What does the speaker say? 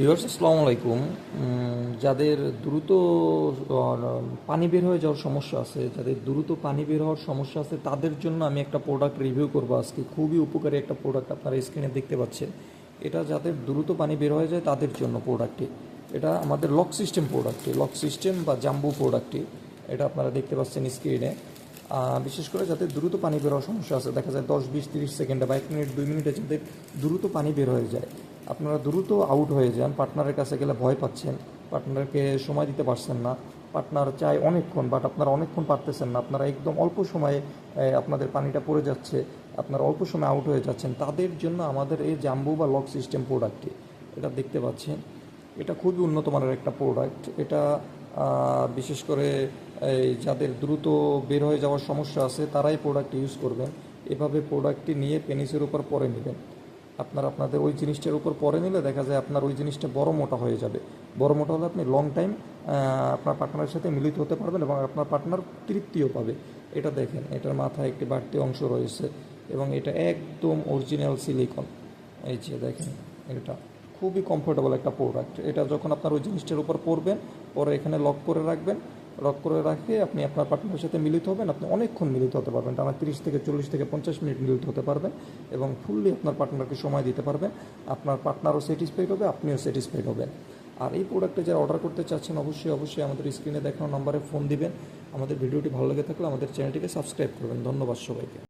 Viewers আসসালামু আলাইকুম। যাদের দ্রুত পানি বের হয়ে যাওয়ার সমস্যা আছে, যাদের দ্রুত পানি বের হওয়ার সমস্যা আছে, তাদের জন্য আমি একটা প্রোডাক্ট রিভিউ করব আজকে। খুবই উপকারী একটা প্রোডাক্ট আপনারা স্ক্রিনে দেখতে পাচ্ছেন। এটা যাদের দ্রুত পানি বের হয়ে যায়, তাদের জন্য প্রোডাক্টটি এটা আমাদের লক সিস্টেম প্রোডাক্টটি লক সিস্টেম বা জাম্বু প্রোডাক্টটি এটা আপনারা দেখতে পাচ্ছেন স্ক্রিনে বিশেষ করে যাদের দ্রুত পানি বের হওয়ার সমস্যা আছে, দেখা যায় দশ, বিশ, তিরিশ সেকেন্ডে বা এক মিনিট, দুই মিনিটে যাদের দ্রুত পানি বের হয়ে যায়। আপনারা দ্রুত আউট হয়ে যান। পার্টনারের কাছে গেলে ভয় পাচ্ছেন। পার্টনারকে সময় দিতে পারছেন না। পার্টনার চায় অনেকক্ষণ বাট আপনারা অনেকক্ষণ পারতেছেন না। আপনারা একদম অল্প সময়ে আপনাদের পানিটা পড়ে যাচ্ছে। আপনারা অল্প সময় আউট হয়ে যাচ্ছেন। তাদের জন্য আমাদের এই জাম্বু বা লক সিস্টেম প্রোডাক্টটি এটা দেখতে পাচ্ছেন। এটা খুবই উন্নত মানের একটা প্রোডাক্ট এটা বিশেষ করে যাদের দ্রুত বের হয়ে যাওয়ার সমস্যা আছে, তারাই প্রোডাক্ট ইউজ করবেন। এভাবে প্রোডাক্টটি নিয়ে পেনিসের উপর পরে নেবেন। আপনার আপনাদের ওই জিনিসটার উপর পরে নিলে দেখা যায় আপনার ওই জিনিসটা বড় মোটা হয়ে যাবে। বড় মোটা হলে আপনি লং টাইম আপনার পার্টনারের সাথে মিলিত হতে পারবেন এবং আপনার পার্টনার তৃপ্তিও পাবে। এটা দেখেন, এটার মাথায় একটি বাড়তি অংশ রয়েছে এবং এটা একদম অরিজিনাল সিলিকন এই যে দেখেন, এটা খুবই কমফোর্টেবল একটা প্রোডাক্ট এটা যখন আপনার ওই জিনিসটার উপর পরবেন, পরে এখানে লক করে রাখবেন লক করে রাখে, আপনি আপনার পার্টনারের সাথে মিলিত হবেন, আপনি অনেকক্ষণ মিলিত হতে পারবেন। টানা তিরিশ থেকে চল্লিশ থেকে পঞ্চাশ মিনিট মিলিত হতে পারবেন এবং ফুললি আপনার পার্টনারকে সময় দিতে পারবেন। আপনার পার্টনারও স্যাটিসফাইড হবে, আপনিও স্যাটিসফাইড হবেন। আর এই প্রোডাক্টে যারা অর্ডার করতে চাচ্ছেন, অবশ্যই অবশ্যই আমাদের স্ক্রিনে দেখানো নম্বরে ফোন দিবেন। আমাদের ভিডিওটি ভালো লেগে থাকলে আমাদের চ্যানেলটিকে সাবস্ক্রাইব করবেন। ধন্যবাদ সবাইকে।